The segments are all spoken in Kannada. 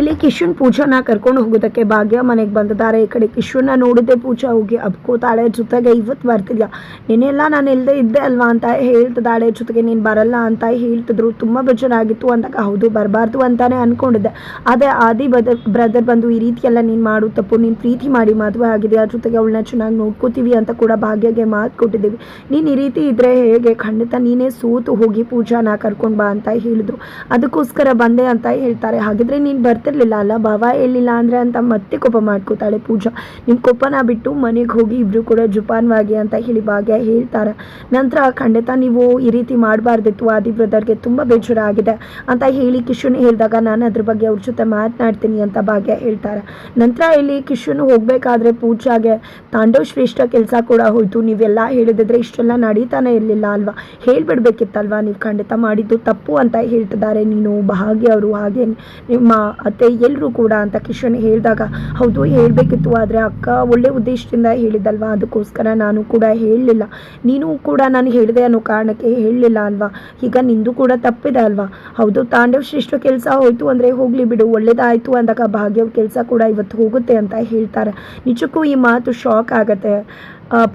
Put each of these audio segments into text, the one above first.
ಇಲ್ಲಿ ಕಿಶನ್ ಪೂಜಾನ ಕರ್ಕೊಂಡು ಹೋಗೋದಕ್ಕೆ ಭಾಗ್ಯ ಮನೆಗೆ ಬಂದಿದ್ದಾರೆ ಈ ಕಡೆ ಕಿಶನ್ನ ನೋಡಿದ್ದೆ ಪೂಜಾ ಹೋಗಿ ಅಬ್ಕೋತಾಳೆ ಜೊತೆಗೆ ಇವತ್ತು ಬರ್ತಿಲ್ಲ ನೀನೆಲ್ಲ ನಾನು ಇಲ್ಲದೆ ಇದ್ದೆ ಅಲ್ವಾ ಅಂತ ಹೇಳ್ತಿದ್ದಾಳೆ. ಜೊತೆಗೆ ನೀನು ಬರಲ್ಲ ಅಂತ ಹೇಳ್ತಿದ್ರು. ತುಂಬ ಬೇಜಾರಾಗಿತ್ತು ಅಂದಾಗ ಹೌದು ಬರಬಾರ್ದು ಅಂತಾನೆ ಅನ್ಕೊಂಡಿದ್ದೆ. ಅದೇ ಆದಿ ಬದರ್ ಬ್ರದರ್ ಬಂದು ಈ ರೀತಿ ಎಲ್ಲ ನೀನು ಮಾಡು ತಪ್ಪು. ನೀನು ಪ್ರೀತಿ ಮಾಡಿ ಮದುವೆ ಆಗಿದೆ ಅದ್ರ ಜೊತೆಗೆ ಅವಳನ್ನ ಚೆನ್ನಾಗಿ ನೋಡ್ಕೋತೀವಿ ಅಂತ ಕೂಡ ಭಾಗ್ಯಗೆ ಮಾತು ಕೊಟ್ಟಿದ್ದೀವಿ. ನೀನು ಈ ರೀತಿ ಇದ್ರೆ ಹೇಗೆ? ಖಂಡಿತ ನೀನೇ ಸೋತು ಹೋಗಿ ಪೂಜಾನ ಕರ್ಕೊಂಡು ಬಾ ಅಂತ ಹೇಳಿದ್ರು. ಅದಕ್ಕೋಸ್ಕರ ಬಂದೆ ಅಂತ ಹೇಳ್ತಾರೆ. ಹಾಗಿದ್ರೆ ನೀನು ಬರ್ತಿರ್ಲಿಲ್ಲ ಅಲ್ಲ? ಭಾವ ಹೇಳಿಲ್ಲ ಅಂದರೆ ಅಂತ ಮತ್ತೆ ಕೋಪ ಮಾಡ್ಕೋತಾಳೆ ಪೂಜಾ. ನಿಮ್ಮ ಕೋಪನ ಬಿಟ್ಟು ಮನೆಗೆ ಹೋಗಿ ಇಬ್ರು ಕೂಡ ಜುಪಾನ್ವಾಗಿ ಅಂತ ಹೇಳಿ ಭಾಗ್ಯ ಹೇಳ್ತಾರೆ. ನಂತರ ಖಂಡಿತ ನೀವು ಈ ರೀತಿ ಮಾಡಬಾರ್ದಿತ್ತು, ಆದಿ ಬ್ರದರ್ಗೆ ತುಂಬ ಬೇಜಾರಾಗಿದೆ ಅಂತ ಹೇಳಿ ಕಿಶನ್ ಹೇಳಿದಾಗ ನಾನು ಅದ್ರ ಬಗ್ಗೆ ಅವ್ರ ಜೊತೆ ಮಾತನಾಡ್ತೀನಿ ಅಂತ ಭಾಗ್ಯ ಹೇಳ್ತಾರೆ. ನಂತರ ಇಲ್ಲಿ ಕಿಶನ್ ಹೋಗಬೇಕಾದ್ರೆ ಪೂಜಾಗೆ ತಾಂಡವ್ ಶ್ರೇಷ್ಠ ಕೆಲಸ ಕೂಡ ಹೋಯ್ತು. ನೀವೆಲ್ಲ ಹೇಳಿದ್ರೆ ಇಷ್ಟೆಲ್ಲ ನಡೀತಾನೆ ಇರಲಿಲ್ಲ ಅಲ್ವಾ? ಹೇಳ್ಬಿಡ್ಬೇಕಿತ್ತಲ್ವಾ? ನೀವು ಖಂಡಿತ ಮಾಡಿದ್ದು ತಪ್ಪು ಅಂತ ಹೇಳ್ತಿದ್ದಾರೆ ನೀನು ಭಾಗ್ಯ ಅವರು ಹಾಗೆ ನಿಮ್ಮ ಅತ್ತೆ ಎಲ್ಲರೂ ಕೂಡ ಅಂತ ಕಿಶನ್ ಹೇಳಿದಾಗ, ಹೌದು, ಹೇಳಬೇಕಿತ್ತು, ಆದರೆ ಅಕ್ಕ ಒಳ್ಳೆ ಉದ್ದೇಶದಿಂದ ಹೇಳಿದ್ದಲ್ವಾ? ಅದಕ್ಕೋಸ್ಕರ ನಾನು ಕೂಡ ಹೇಳಲಿಲ್ಲ. ನೀನು ಕೂಡ ನಾನು ಹೇಳಿದೆ ಅನ್ನೋ ಕಾರಣಕ್ಕೆ ಹೇಳಲಿಲ್ಲ ಅಲ್ವಾ? ಈಗ ನಿಂದು ಕೂಡ ತಪ್ಪಿದೆ ಅಲ್ವಾ? ಹೌದು, ತಾಂಡವ್ ಶ್ರೇಷ್ಠ ಕೆಲಸ ಹೋಯಿತು ಅಂದರೆ ಹೋಗಲಿ ಬಿಡು, ಒಳ್ಳೇದಾಯಿತು ಅಂದಾಗ ಭಾಗ್ಯವ ಕೆಲಸ ಕೂಡ ಇವತ್ತು ಹೋಗುತ್ತೆ ಅಂತ ಹೇಳ್ತಾರೆ. ನಿಜಕ್ಕೂ ಈ ಮಾತು ಶಾಕ್ ಆಗುತ್ತೆ.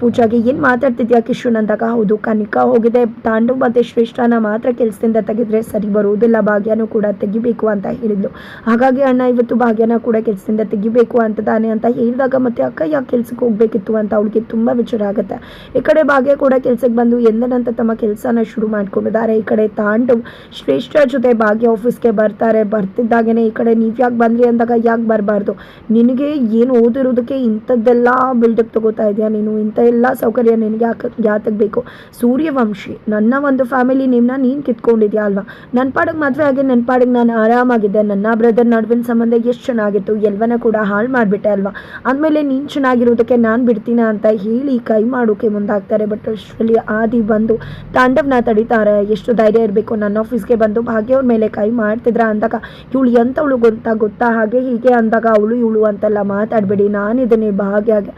ಪೂಜಾಗೆ ಏನು ಮಾತಾಡ್ತಿದ್ಯಾ ಕಿಶುನ್ ಅಂದಾಗ, ಹೌದು, ಕನಿಕಾ ಹೋಗಿದೆ, ತಾಂಡವ್ ಮತ್ತು ಶ್ರೇಷ್ಠನ ಮಾತ್ರ ಕೆಲಸದಿಂದ ತೆಗೆದ್ರೆ ಸರಿ ಬರುವುದಿಲ್ಲ, ಭಾಗ್ಯನೂ ಕೂಡ ತೆಗಿಬೇಕು ಅಂತ ಹೇಳಿದ್ಲು. ಹಾಗಾಗಿ ಅಣ್ಣ ಇವತ್ತು ಭಾಗ್ಯನ ಕೂಡ ಕೆಲಸದಿಂದ ತೆಗಿಬೇಕು ಅಂತ ತಾನೆ ಅಂತ ಹೇಳಿದಾಗ ಮತ್ತೆ ಅಕ್ಕ ಯಾಕೆ ಕೆಲ್ಸಕ್ಕೆ ಹೋಗ್ಬೇಕಿತ್ತು ಅಂತ ಅವಳಿಗೆ ತುಂಬ ವಿಚಾರ ಆಗುತ್ತೆ. ಈ ಕಡೆ ಭಾಗ್ಯ ಕೂಡ ಕೆಲ್ಸಕ್ಕೆ ಬಂದು ಎಂದನಂತ ತಮ್ಮ ಕೆಲಸನ ಶುರು ಮಾಡ್ಕೊಂಡಿದ್ದಾರೆ. ಈ ಕಡೆ ತಾಂಡವ್ ಶ್ರೇಷ್ಠ ಜೊತೆ ಭಾಗ್ಯ ಆಫೀಸ್ಗೆ ಬರ್ತಾರೆ. ಬರ್ತಿದ್ದಾಗೇನೆ ಈ ಕಡೆ ನೀವು ಯಾಕೆ ಬಂದ್ರಿ ಅಂದಾಗ ಯಾಕೆ ಬರಬಾರ್ದು? ನಿನಗೆ ಏನು ಓದಿರೋದಕ್ಕೆ ಇಂಥದ್ದೆಲ್ಲ ಬಿಲ್ಡಪ್ ತಗೋತಾ ಇದೆಯಾ ನೀನು? ಇಂಥ ಎಲ್ಲ ಸೌಕರ್ಯ ನಿನಗೆ ಯಾಕೆ ಯಾತಕ್ಕೆ ಬೇಕು ಸೂರ್ಯವಂಶಿ, ನನ್ನ ಒಂದು ಫ್ಯಾಮಿಲಿ ನೇಮ್ನ ನೀನು ಕಿತ್ಕೊಂಡಿದ್ಯಾ ಅಲ್ವಾ? ನನ್ನ ಪಾಡಿಗೆ ಮದುವೆ ಆಗಿ ನನ್ನ ಪಾಡಿಗೆ ನಾನು ಆರಾಮಾಗಿದ್ದೆ. ನನ್ನ ಬ್ರದರ್ ನಡುವಿನ ಸಂಬಂಧ ಎಷ್ಟು ಚೆನ್ನಾಗಿತ್ತು ಎಲ್ವನ ಕೂಡ ಹಾಳು ಮಾಡಿಬಿಟ್ಟೆ ಅಲ್ವಾ? ಆದಮೇಲೆ ನೀನು ಚೆನ್ನಾಗಿರೋದಕ್ಕೆ ನಾನು ಬಿಡ್ತೀನ ಅಂತ ಹೇಳಿ ಕೈ ಮಾಡೋಕೆ ಮುಂದಾಗ್ತಾರೆ. ಬಟ್ ಅಷ್ಟರಲ್ಲಿ ಆದಿ ಬಂದು ತಾಂಡವ್ನ ತಡಿತಾರೆ. ಎಷ್ಟು ಧೈರ್ಯ ಇರಬೇಕು ನನ್ನ ಆಫೀಸ್ಗೆ ಬಂದು ಭಾಗ್ಯ ಅವ್ರ ಮೇಲೆ ಕೈ ಮಾಡ್ತಿದ್ರ ಅಂದಾಗ ಇವಳು ಎಂಥವಳು ಗೊತ್ತಾ ಗೊತ್ತಾ ಹಾಗೆ ಹೀಗೆ ಅಂದಾಗ ಅವಳು ಇವಳು ಅಂತೆಲ್ಲ ಮಾತಾಡಬೇಡಿ. ನಾನಿದ್ದೀನಿ ಭಾಗ್ಯಾಗೆ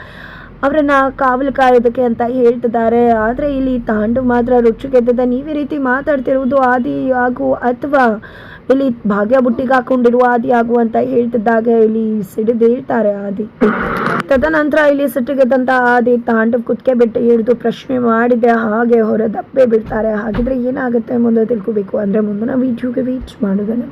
ಅವರನ್ನ ಕಾವಲು ಕಾಯೋದಕ್ಕೆ ಅಂತ ಹೇಳ್ತಿದ್ದಾರೆ. ಆದರೆ ಇಲ್ಲಿ ತಾಂಡು ಮಾತ್ರ ರುಚಿಗೆದ್ದದ ನೀವೇ ರೀತಿ ಮಾತಾಡ್ತಿರುವುದು ಆದಿ ಆಗು ಅಥವಾ ಇಲ್ಲಿ ಭಾಗ್ಯ ಬುಟ್ಟಿಗೆ ಹಾಕೊಂಡಿರುವ ಆದಿ ಆಗು ಅಂತ ಹೇಳ್ತಿದ್ದಾಗ ಇಲ್ಲಿ ಸಿಡಿದು ಹೇಳ್ತಾರೆ ಆದಿ. ತದನಂತರ ಇಲ್ಲಿ ಸಿಟ್ಟಿಗೆದ್ದಂತ ಆದಿ ತಾಂಡವ್ ಕುತ್ಕೆ ಬಿಟ್ಟು ಹಿಡಿದು ಪ್ರಶ್ನೆ ಮಾಡಿದೆ. ಹಾಗೆ ಹೊರ ದಪ್ಪೆ ಬಿಡ್ತಾರೆ. ಹಾಗಿದ್ರೆ ಏನಾಗುತ್ತೆ ಮುಂದೆ ತಿಳ್ಕೊಬೇಕು. ಅಂದ್ರೆ ಮುಂದಿನ ವೀಡಿಯೋಗೆ ವೀಚ್ ಮಾಡೋದನ್ನ